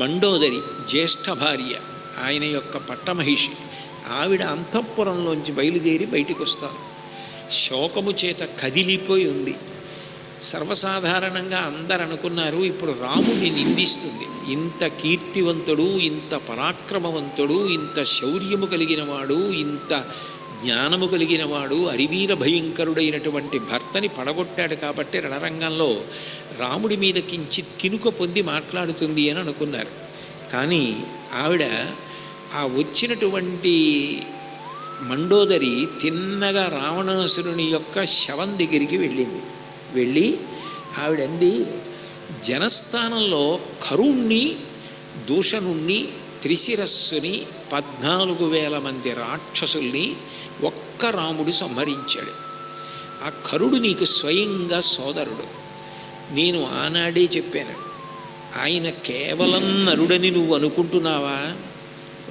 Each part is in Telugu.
మండోదరి జ్యేష్ఠ భార్య ఆయన యొక్క పట్టమహిషి. ఆవిడ అంతఃపురంలోంచి బయలుదేరి బయటికి వస్తారు శోకము చేత కదిలిపోయి ఉంది. సర్వసాధారణంగా అందరు అనుకున్నారు ఇప్పుడు రాముడిని నిందిస్తుంది. ఇంత కీర్తివంతుడు ఇంత పరాక్రమవంతుడు ఇంత శౌర్యము కలిగినవాడు ఇంత జ్ఞానము కలిగినవాడు అరివీర భయంకరుడైనటువంటి భర్తని పడగొట్టాడు కాబట్టి రణరంగంలో రాముడి మీద కించిత్ కినుక పొంది మాట్లాడుతుంది అని అనుకున్నారు. కానీ ఆవిడ ఆ వచ్చినటువంటి మండోదరి తిన్నగా రావణాసురుని యొక్క శవం దగ్గరికి వెళ్ళింది. వెళ్ళి ఆవిడంది జనస్థానంలో కరుణ్ణి దూషణుణ్ణి త్రిశిరస్సుని పద్నాలుగు వేల మంది రాక్షసుల్ని ఒక్క రాముడు సంహరించాడు. ఆ కరుడు నీకు స్వయంగా సోదరుడు. నేను ఆనాడే చెప్పాను ఆయన కేవలం నరుడని నువ్వు అనుకుంటున్నావా?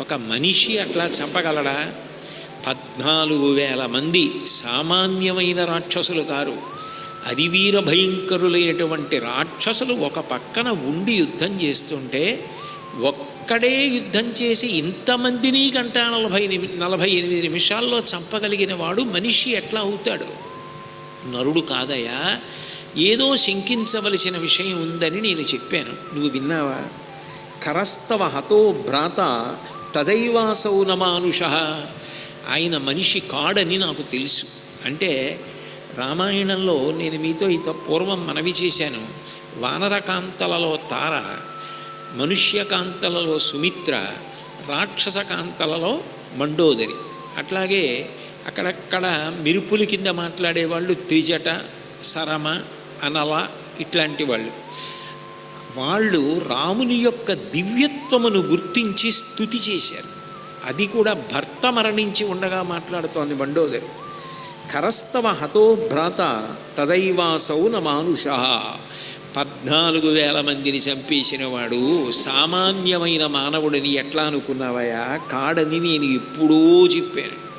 ఒక మనిషి అట్లా చంపగలడా? పద్నాలుగు వేల మంది సామాన్యమైన రాక్షసులు కారు. అరివీర భయంకరులైనటువంటి రాక్షసులు ఒక పక్కన ఉండి యుద్ధం చేస్తుంటే అక్కడే యుద్ధం చేసి ఇంతమందిని గంట నలభై నలభై ఎనిమిది నిమిషాల్లో చంపగలిగిన వాడు మనిషి ఎట్లా అవుతాడు? నరుడు కాదయా ఏదో శంకించవలసిన విషయం ఉందని నేను చెప్పాను. నువ్వు విన్నావా? కరస్తవ హతో భ్రాత తదైవాసౌ నమానుష. ఆయన మనిషి కాడని నాకు తెలుసు. అంటే రామాయణంలో నేను మీతో ఇత పూర్వం మనవి చేశాను. వానరకాంతలలో తార మనుష్యకాంతలలో సుమిత్ర రాక్షస కాంతలలో మండోదరి. అట్లాగే అక్కడక్కడ మిరుపుల కింద మాట్లాడేవాళ్ళు త్రిజట సరమ అనల ఇట్లాంటి వాళ్ళు. వాళ్ళు రాముని యొక్క దివ్యత్వమును గుర్తించి స్థుతి చేశారు. అది కూడా భర్త మరణించి ఉండగా మాట్లాడుతోంది మండోదరి. కరస్తవ హతో భ్రాత తదైవాసౌన మానుష పద్నాలుగు వేల మందిని చంపేసిన వాడు సామాన్యమైన మానవుడిని ఎట్లా అనుకున్నావయా కాడని నేను ఎప్పుడూ చెప్పాను.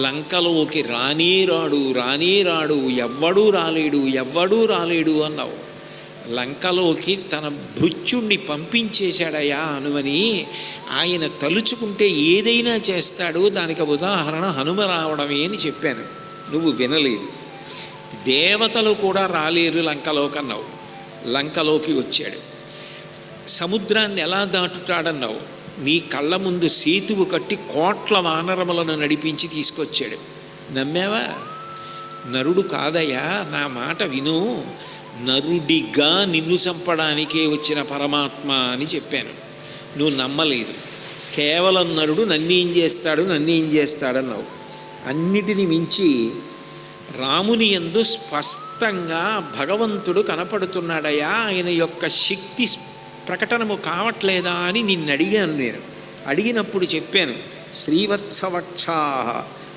లంకలోకి రానే రాడు రానే రాడు ఎవ్వడూ రాలేడు ఎవ్వడూ రాలేడు అన్నావు. లంకలోకి తన భృత్యుణ్ణి పంపించేశాడయా అనుమని ఆయన తలుచుకుంటే ఏదైనా చేస్తాడు దానికి ఉదాహరణ హనుమ రావడమే అని చెప్పాను. నువ్వు వినలేదు. దేవతలు కూడా రాలేరు లంకలోకి అన్నావు లంకలోకి వచ్చాడు. సముద్రాన్ని ఎలా దాటుతాడన్నావు? నీ కళ్ళ ముందు సేతువు కట్టి కోట్ల వానరములను నడిపించి తీసుకొచ్చాడు. నమ్మావా? నరుడు కాదయ్యా నా మాట విను. నరుడిగా నిన్ను చంపడానికే వచ్చిన పరమాత్మ అని చెప్పాను. నువ్వు నమ్మలేదు. కేవలం నరుడు నన్నేం చేస్తాడు నన్నేం చేస్తాడన్నావు. అన్నిటిని మించి రాముని యందు స్పష్టంగా భగవంతుడు కనపడుతున్నాడయా? ఆయన యొక్క శక్తి ప్రకటనము కావట్లేదా అని నిన్ను అడిగాను నేను. అడిగినప్పుడు చెప్పాను శ్రీవత్సవక్షా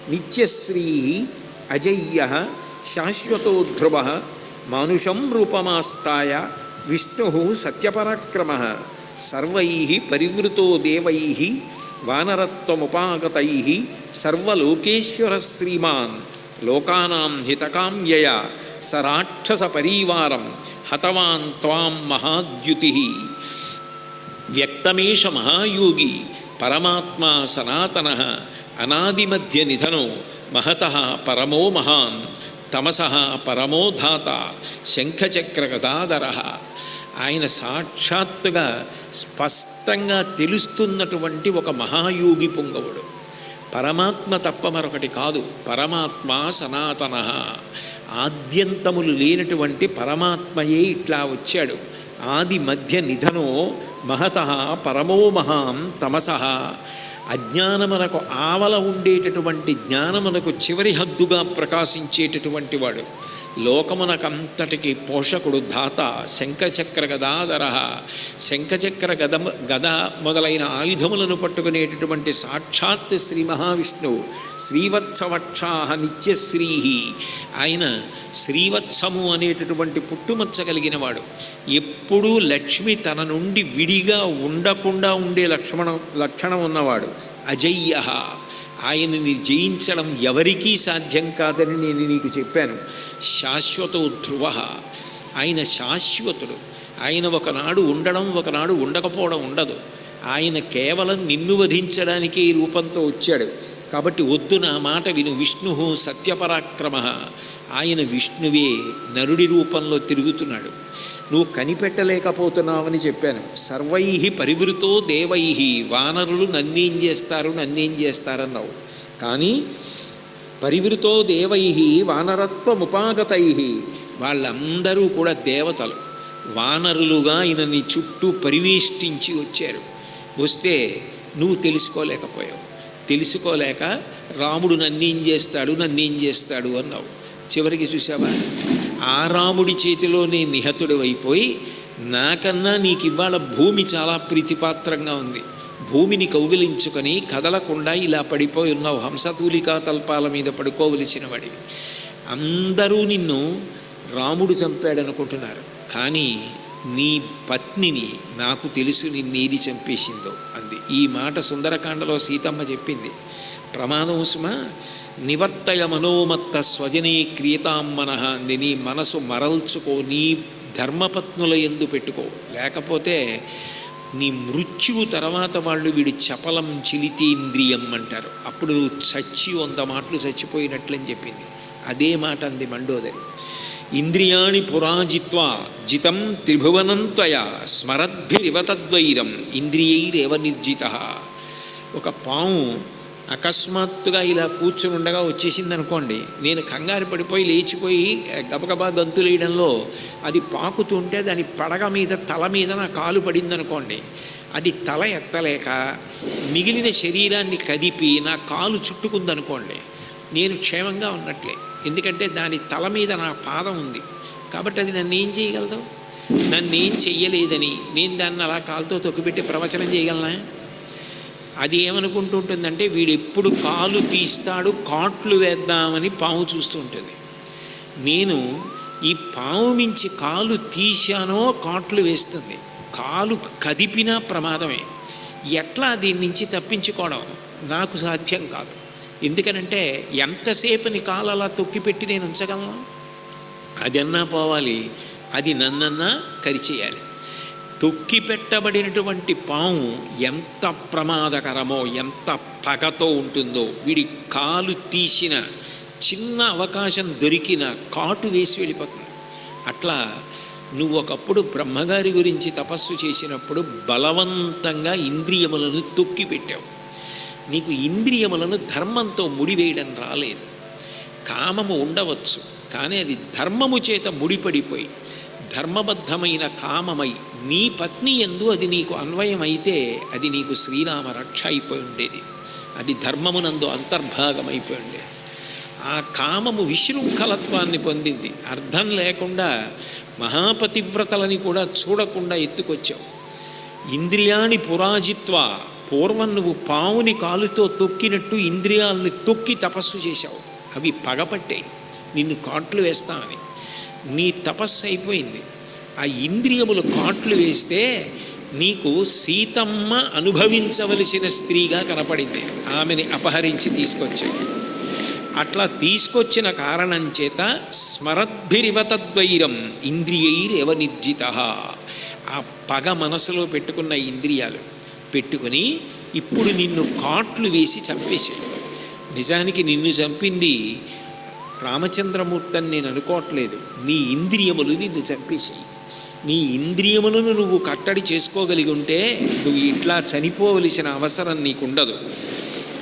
నిత్యశ్రీ అజయ్య శాశ్వతో ధ్రువ మానుషం రూపమాస్తాయ విష్ణు సత్యపరాక్రమ సర్వై పరివృతో దేవై వానరత్వముపాగతై సర్వలోకేశ్వర శ్రీమాన్ లోకానాం హితకామ్యయ సరాక్షస పరీవారం హతవాన్ త్వాం మహాద్యుతి వ్యక్తమేష మహాయోగి పరమాత్మా సనాతన అనాదిమధ్య నిధనో మహత పరమో మహాన్ తమస పరమోధాత శంఖచక్రగదాధర ఆయన సాక్షాత్తుగా స్పష్టంగా తెలుస్తున్నటువంటి ఒక మహాయోగి పుంగవుడు. పరమాత్మ తప్ప మరొకటి కాదు. పరమాత్మ సనాతన. ఆద్యంతములు లేనటువంటి పరమాత్మయే ఇట్లా వచ్చాడు. ఆది మధ్య నిధనో మహత పరమో మహాం తమస. అజ్ఞానమునకు ఆవల ఉండేటటువంటి జ్ఞానమునకు చివరి హద్దుగా ప్రకాశించేటటువంటి వాడు. లోకమునకంతటికి పోషకుడు ధాత శంఖచక్ర గదాధర. శంఖచక్ర గద గద మొదలైన ఆయుధములను పట్టుకునేటటువంటి సాక్షాత్ శ్రీ మహావిష్ణువు శ్రీవత్సవక్షా నిత్యశ్రీ ఆయన శ్రీవత్సము అనేటటువంటి పుట్టుమచ్చ కలిగిన వాడు. ఎప్పుడూ లక్ష్మి తన నుండి విడిగా ఉండకుండా ఉండే లక్ష్మణం లక్షణం ఉన్నవాడు. అజయ్య. ఆయనని జయించడం ఎవరికీ సాధ్యం కాదని నేను నీకు చెప్పాను. శాశ్వతో ధ్రువ. ఆయన శాశ్వతుడు. ఆయన ఒకనాడు ఉండడం ఒకనాడు ఉండకపోవడం ఉండదు. ఆయన కేవలం నిన్ను వధించడానికి ఈ రూపంతో వచ్చాడు. కాబట్టి వద్దు నా మాట విను విష్ణు సత్యపరాక్రమ. ఆయన విష్ణువే నరుడి రూపంలో తిరుగుతున్నాడు. నువ్వు కనిపెట్టలేకపోతున్నావని చెప్పాను. సర్వై పరివృతో దేవై. వానరులు నన్నేం చేస్తారు నన్నేం చేస్తారన్నావు. కానీ పరివృతో దేవై వానరత్వముపాగతై. వాళ్ళందరూ కూడా దేవతలు. వానరులుగా ఈయనని చుట్టూ పరివేష్టించి వచ్చారు. వస్తే నువ్వు తెలుసుకోలేకపోయావు. తెలుసుకోలేక రాముడు నన్నేం చేస్తాడు నన్నేం చేస్తాడు అన్నావు. చివరికి చూసావా ఆ రాముడి చేతిలోనే నిహతుడు అయిపోయి నాకన్నా నీకు ఇవాళ భూమి చాలా ప్రీతిపాత్రంగా ఉంది. భూమిని కౌగిలించుకొని కదలకుండా ఇలా పడిపోయి ఉన్నావు. హంసతూలికా తల్పాల మీద పడుకోవలసిన వాడివి అందరూ నిన్ను రాముడు చంపాడనుకుంటున్నారు. కానీ నీ పత్నిని నాకు తెలుసు నిన్నేది చంపేసిందో అంది. ఈ మాట సుందరకాండలో సీతమ్మ చెప్పింది. ప్రమాదం సుమా నివర్తయ మనోమత్త స్వజనే క్రియతామ్మనః అంది. నీ మనసు మరల్చుకో నీ ధర్మపత్నుల ఎందు పెట్టుకో. లేకపోతే నీ మృత్యువు తర్వాత వాళ్ళు వీడి చపలం చిలితీంద్రియం అంటారు. అప్పుడు నువ్వు చచ్చి వంద మాటలు చచ్చిపోయినట్లని చెప్పింది. అదే మాట అంది మండోదరి. ఇంద్రియాణి పురాజిత్వా జితం త్రిభువనం త్వయ స్మరద్భిరివ ఇంద్రియైరేవ నిర్జిత. ఒక పాము అకస్మాత్తుగా ఇలా కూర్చుని ఉండగా వచ్చేసింది అనుకోండి నేను కంగారు పడిపోయి లేచిపోయి గబగబా గంతులేయడంలో అది పాకుతుంటే దాని పడగ మీద తల మీద నా కాలు పడింది అనుకోండి అది తల ఎత్తలేక మిగిలిన శరీరాన్ని కదిపి నా కాలు చుట్టుకుందనుకోండి నేను క్షేమంగా ఉన్నట్లే. ఎందుకంటే దాని తల మీద నా పాదం ఉంది. కాబట్టి అది నన్ను ఏం చేయగలదు? నన్ను ఏం చెయ్యలేదని నేను దాన్ని అలా కాలుతో తొక్కిపెట్టి ప్రవచనం చేయగలనా? అది ఏమనుకుంటుంటుందంటే వీడు ఎప్పుడు కాలు తీస్తాడు కాట్లు వేద్దామని పాము చూస్తూ ఉంటుంది నేను ఈ పాము మించి కాలు తీశానో కాట్లు వేస్తుంది. కాలు కదిపినా ప్రమాదమే. ఎట్లా దీని నుంచి తప్పించుకోవడం? నాకు సాధ్యం కాదు. ఎందుకనంటే ఎంతసేపుని కాలు అలా తొక్కిపెట్టి నేను ఉంచగలను? అదన్నా పోవాలి. అది నన్నన్నా కరిచేయాలి. తొక్కి పెట్టబడినటువంటి పాము ఎంత ప్రమాదకరమో ఎంత పగతో ఉంటుందో వీడి కాలు తీసిన చిన్న అవకాశం దొరికిన కాటు వేసి వెళ్ళిపోతుంది. అట్లా నువ్వు ఒకప్పుడు బ్రహ్మగారి గురించి తపస్సు చేసినప్పుడు బలవంతంగా ఇంద్రియములను తొక్కి పెట్టావు నీకు ఇంద్రియములను ధర్మంతో ముడివేయడం రాలేదు. కామము ఉండవచ్చు కానీ అది ధర్మము చేత ముడిపడిపోయి ధర్మబద్ధమైన కామమై నీ పత్ని ఎందు అది నీకు అన్వయమైతే అది నీకు శ్రీరామ రక్ష అయిపోయి ఉండేది. అది ధర్మమునందు అంతర్భాగమైపోయి ఉండేది. ఆ కామము విశృంఖలత్వాన్ని పొందింది. అర్థం లేకుండా మహాపతివ్రతలని కూడా చూడకుండా ఎత్తుకొచ్చావు. ఇంద్రియాణి పురాజిత్వ పూర్వం నువ్వు పావుని కాలుతో తొక్కినట్టు ఇంద్రియాలని తొక్కి తపస్సు చేశావు. అవి పగపట్టాయి. నిన్ను కాట్లు వేస్తామని. నీ తపస్సు అయిపోయింది. ఆ ఇంద్రియములు కాట్లు వేస్తే నీకు సీతమ్మ అనుభవించవలసిన స్త్రీగా కనపడింది. ఆమెని అపహరించి తీసుకొచ్చాయి. అట్లా తీసుకొచ్చిన కారణం చేత స్మరద్భిరివతద్వైరం ఇంద్రియైరేవ నిర్జిత ఆ పగ మనసులో పెట్టుకున్న ఇంద్రియాలు పెట్టుకుని ఇప్పుడు నిన్ను కాట్లు వేసి చంపేశాడు నిజానికి నిన్ను చంపింది రామచంద్రమూర్తి అని నేను అనుకోవట్లేదు. నీ ఇంద్రియములు నిన్ను చంపేశాయి. నీ ఇంద్రియములను నువ్వు కట్టడి చేసుకోగలిగి ఉంటే నువ్వు ఇట్లా చనిపోవలసిన అవసరం నీకుండదు.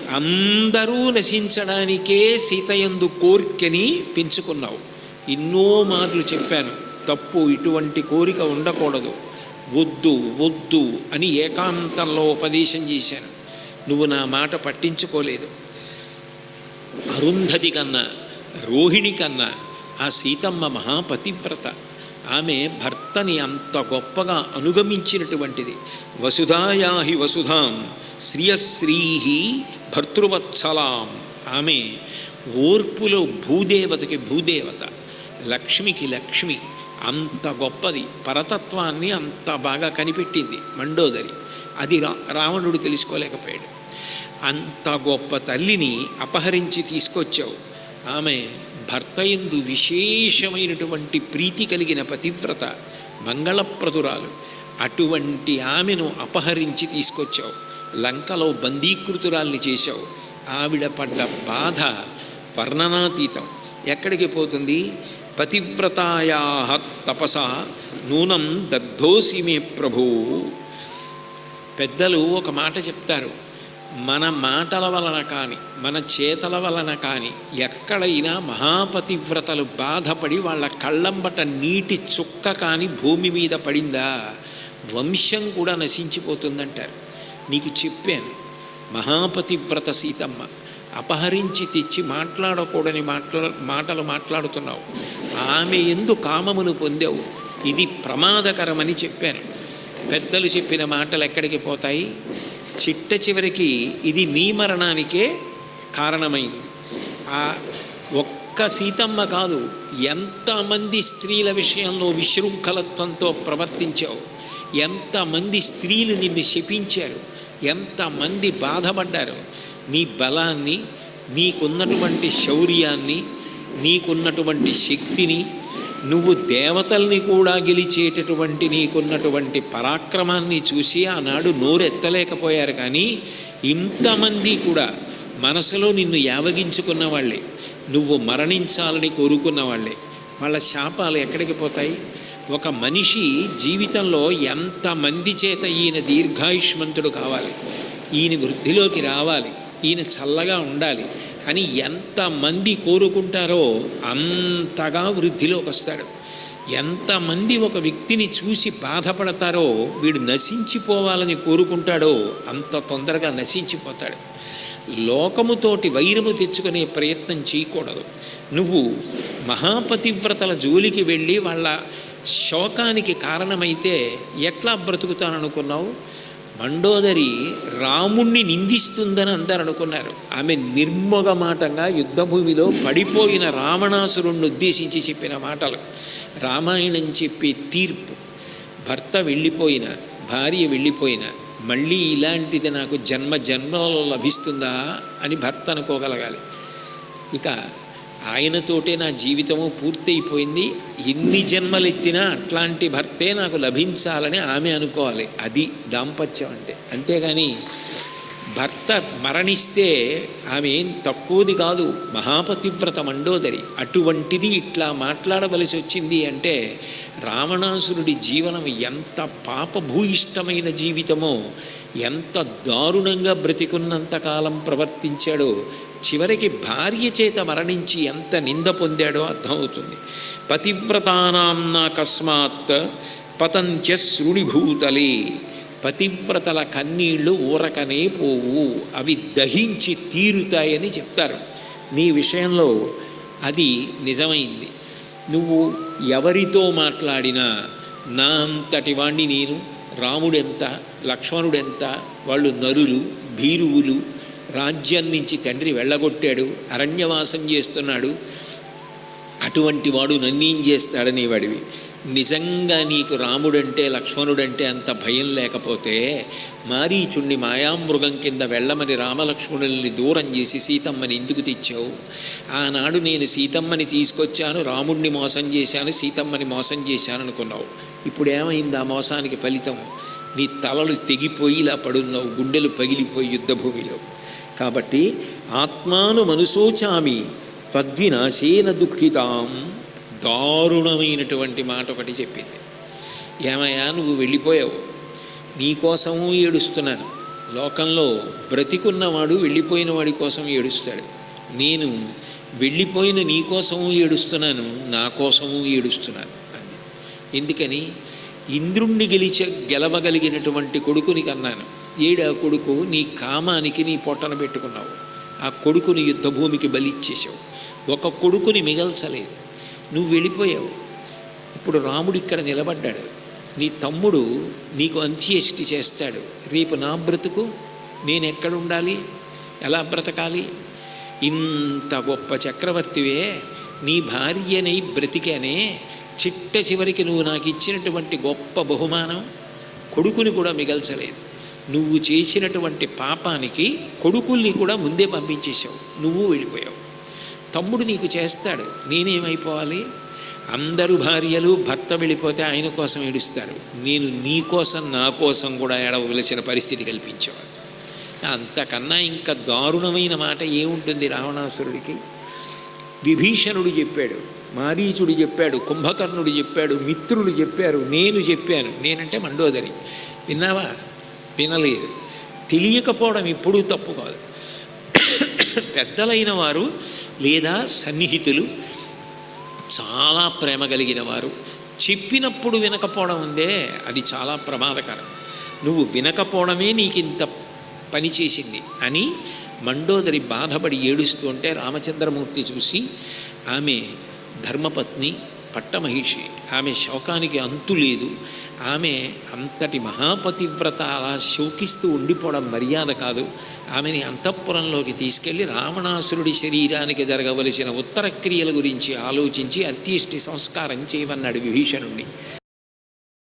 అందరూ నశించడానికే సీతయందు కోరికని పెంచుకున్నావు. ఎన్నో మార్లు చెప్పాను. తప్పు ఇటువంటి కోరిక ఉండకూడదు. వద్దు వద్దు అని ఏకాంతంలో ఉపదేశం చేశాను. నువ్వు నా మాట పట్టించుకోలేదు. అరుంధతి కన్నా రోహిణి కన్నా ఆ సీతమ్మ మహాపతివ్రత. ఆమె భర్తని అంత గొప్పగా అనుగమించినటువంటిది. వసుధాయాహి వసుధాం శ్రియశ్రీహి భర్తృవత్సలాం. ఆమె ఓర్పులో భూదేవతకి భూదేవత. లక్ష్మికి లక్ష్మి అంత గొప్పది. పరతత్వాన్ని అంత బాగా కనిపెట్టింది మండోదరి. అది రా రావణుడు తెలుసుకోలేకపోయాడు. అంత గొప్ప తల్లిని అపహరించి తీసుకొచ్చావు. ఆమె భర్త ఎందు విశేషమైనటువంటి ప్రీతి కలిగిన పతివ్రత మంగళప్రదురాలు. అటువంటి ఆమెను అపహరించి తీసుకొచ్చావు. లంకలో బందీకృతురాల్ని చేశావు. ఆవిడ పడ్డ బాధ వర్ణనాతీతం. ఎక్కడికి పోతుంది? పతివ్రతాయా తపస నూనం దగ్ధోసి మే ప్రభు. పెద్దలు ఒక మాట చెప్తారు. మన మాటల వలన కానీ మన చేతల వలన కానీ ఎక్కడైనా మహాపతివ్రతలు బాధపడి వాళ్ళ కళ్ళంబట నీటి చుక్క కానీ భూమి మీద పడిందా? వంశం కూడా నశించిపోతుందంటారు. నీకు చెప్పాను మహాపతివ్రత సీతమ్మ అపహరించి తెచ్చి మాట్లాడకూడని మాట్లా మాటలు మాట్లాడుతున్నావు. ఆమె ఎందు కామమును పొందావు. ఇది ప్రమాదకరమని చెప్పాను. పెద్దలు చెప్పిన మాటలు ఎక్కడికి పోతాయి? చిట్ట చివరికి ఇది నీ మరణానికే కారణమైంది. ఆ ఒక్క సీతమ్మ కాదు ఎంతమంది స్త్రీల విషయంలో విశృంఖలత్వంతో ప్రవర్తించావు? ఎంతమంది స్త్రీలు నిన్ను శపించారు? ఎంతమంది బాధపడ్డారు? నీ బలాన్ని నీకున్నటువంటి శౌర్యాన్ని నీకున్నటువంటి శక్తిని నువ్వు దేవతల్ని కూడా గెలిచేటటువంటి నీకున్నటువంటి పరాక్రమాన్ని చూసి ఆనాడు నోరెత్తలేకపోయారు కానీ ఇంతమంది కూడా మనసులో నిన్ను యావగించుకున్న వాళ్ళే. నువ్వు మరణించాలని కోరుకున్న వాళ్ళే. వాళ్ళ శాపాలు ఎక్కడికి పోతాయి? ఒక మనిషి జీవితంలో ఎంతమంది చేత ఈయన దీర్ఘాయుష్మంతుడు కావాలి? ఈయన వృద్ధిలోకి రావాలి? ఈయన చల్లగా ఉండాలి? అని ఎంతమంది కోరుకుంటారో అంతగా వృద్ధిలోకి వస్తాడు. ఎంతమంది ఒక వ్యక్తిని చూసి బాధపడతారో వీడు నశించిపోవాలని కోరుకుంటాడో అంత తొందరగా నశించిపోతాడు. లోకముతోటి వైరము తెచ్చుకునే ప్రయత్నం చేయకూడదు. నువ్వు మహాపతివ్రతల జోలికి వెళ్ళి వాళ్ళ శోకానికి కారణమైతే ఎట్లా బ్రతుకుతాననుకున్నావు? మండోదరి రాముణ్ణి నిందిస్తుందని అందరు అనుకున్నారు. ఆమె నిర్మోగమాటంగా యుద్ధభూమిలో పడిపోయిన రావణాసురుణ్ణి ఉద్దేశించి చెప్పిన మాటలు. రామాయణం చెప్పే తీర్పు. భర్త వెళ్ళిపోయిన భార్య వెళ్ళిపోయిన మళ్ళీ ఇలాంటిది నాకు జన్మ జన్మలలో లభిస్తుందా అని భర్త అనుకోగలగాలి. ఇక ఆయనతోటే నా జీవితము పూర్తయిపోయింది. ఎన్ని జన్మలెత్తినా అట్లాంటి భర్తే నాకు లభించాలని ఆమె అనుకోవాలి. అది దాంపత్యం అంటే. అంతేగాని భర్త మరణిస్తే ఆమె ఏం తక్కువది కాదు. మహాపతివ్రత మండోదరి అటువంటిది ఇట్లా మాట్లాడవలసి వచ్చింది అంటే రావణాసురుడి జీవనం ఎంత పాపభూయిష్టమైన జీవితమో ఎంత దారుణంగా బ్రతికున్నంతకాలం ప్రవర్తించాడో చివరికి భార్య చేత మరణించి ఎంత నింద పొందాడో అర్థమవుతుంది. పతివ్రతానాం అకస్మాత్ పతంత్య శృణిభూతలే పతివ్రతల కన్నీళ్ళు ఊరకనే పోవు. అవి దహించి తీరుతాయని చెప్తారు. నీ విషయంలో అది నిజమైంది. నువ్వు ఎవరితో మాట్లాడినా నా అంతటి వాణ్ణి నేను రాముడెంత లక్ష్మణుడెంత వాళ్ళు నరులు భీరువులు రాజ్యం నుంచి తండ్రి వెళ్ళగొట్టాడు అరణ్యవాసం చేస్తున్నాడు. అటువంటి వాడు నన్నీం చేస్తాడని వాడివి. నిజంగా నీకు రాముడంటే లక్ష్మణుడంటే అంత భయం లేకపోతే మారీచుణ్ణి మాయామృగం కింద వెళ్ళమని రామలక్ష్మణుల్ని దూరం చేసి సీతమ్మని ఎందుకు తెచ్చావు? ఆనాడు నేను సీతమ్మని తీసుకొచ్చాను రాముణ్ణి మోసం చేశాను సీతమ్మని మోసం చేశాను అనుకున్నావు ఇప్పుడు ఏమైంది ఆ మోసానికి ఫలితం? నీ తలలు తెగిపోయి ఇలా పడున్నావు గుండెలు పగిలిపోయి యుద్ధభూమిలో. కాబట్టి ఆత్మాను మనసోచామి తద్వినాశేన దుఃఖితాం దారుణమైనటువంటి మాట ఒకటి చెప్పింది. ఏమయ్యా నువ్వు వెళ్ళిపోయావు. నీకోసము ఏడుస్తున్నాను. లోకంలో బ్రతికున్నవాడు వెళ్ళిపోయిన వాడి కోసం ఏడుస్తాడు. నేను వెళ్ళిపోయిన నీ కోసము ఏడుస్తున్నాను నా కోసము ఏడుస్తున్నాను అంది. ఎందుకని? ఇంద్రుణ్ణి గెలిచ గెలవగలిగినటువంటి కొడుకుని కన్నాను. ఏడా కొడుకు నీ కామానికి నీ పొట్టన పెట్టుకున్నావు. ఆ కొడుకుని యుద్ధభూమికి బలిచ్చేసావు ఒక కొడుకుని మిగల్చలేదు. నువ్వు వెళ్ళిపోయావు. ఇప్పుడు రాముడు ఇక్కడ నిలబడ్డాడు. నీ తమ్ముడు నీకు అంత్యేష్టి చేస్తాడు. రేపు నా బ్రతుకు నేను ఎక్కడ ఉండాలి? ఎలా బ్రతకాలి? ఇంత గొప్ప చక్రవర్తివే నీ భార్యనై బ్రతికేనే చిట్ట చివరికి నువ్వు నాకు ఇచ్చినటువంటి గొప్ప బహుమానం కొడుకుని కూడా మిగల్చలేదు. నువ్వు చేసినటువంటి పాపానికి కొడుకుల్ని కూడా ముందే పంపించేశావు. నువ్వు వెళ్ళిపోయావు. తమ్ముడు నీకు చేస్తాడు. నేనేమైపోవాలి? అందరు భార్యలు భర్త వెళ్ళిపోతే ఆయన కోసం ఏడుస్తారు. నేను నీ కోసం నా కోసం కూడా ఏడవలసిన పరిస్థితి కల్పించేవాడు. అంతకన్నా ఇంకా దారుణమైన మాట ఏముంటుంది రావణాసురుడికి? విభీషణుడు చెప్పాడు మారీచుడు చెప్పాడు కుంభకర్ణుడు చెప్పాడు మిత్రులు చెప్పారు నేను చెప్పాను. నేనంటే మండోదరి. విన్నావా? వినలేదు. తెలియకపోవడం ఎప్పుడూ తప్పు కాదు. పెద్దలైన వారు లేదా సన్నిహితులు చాలా ప్రేమ కలిగిన వారు. చెప్పినప్పుడు వినకపోవడం ఉందే అది చాలా ప్రమాదకరం. నువ్వు వినకపోవడమే నీకు ఇంత పని చేసింది అని మండోదరి బాధపడి ఏడుస్తుంటే రామచంద్రమూర్తి చూసి ఆమె ధర్మపత్ని పట్టమహిషి. ఆమె శోకానికి అంతు లేదు. ఆమె అంతటి మహాపతివ్రత అలా శోకిస్తూ ఉండిపోవడం మర్యాద కాదు. ఆమెని అంతఃపురంలోకి తీసుకెళ్ళి రావణాసురుడి శరీరానికి జరగవలసిన ఉత్తర క్రియల గురించి ఆలోచించి అత్యష్టి సంస్కారం చేయమన్నాడు విభీషణుణ్ణి.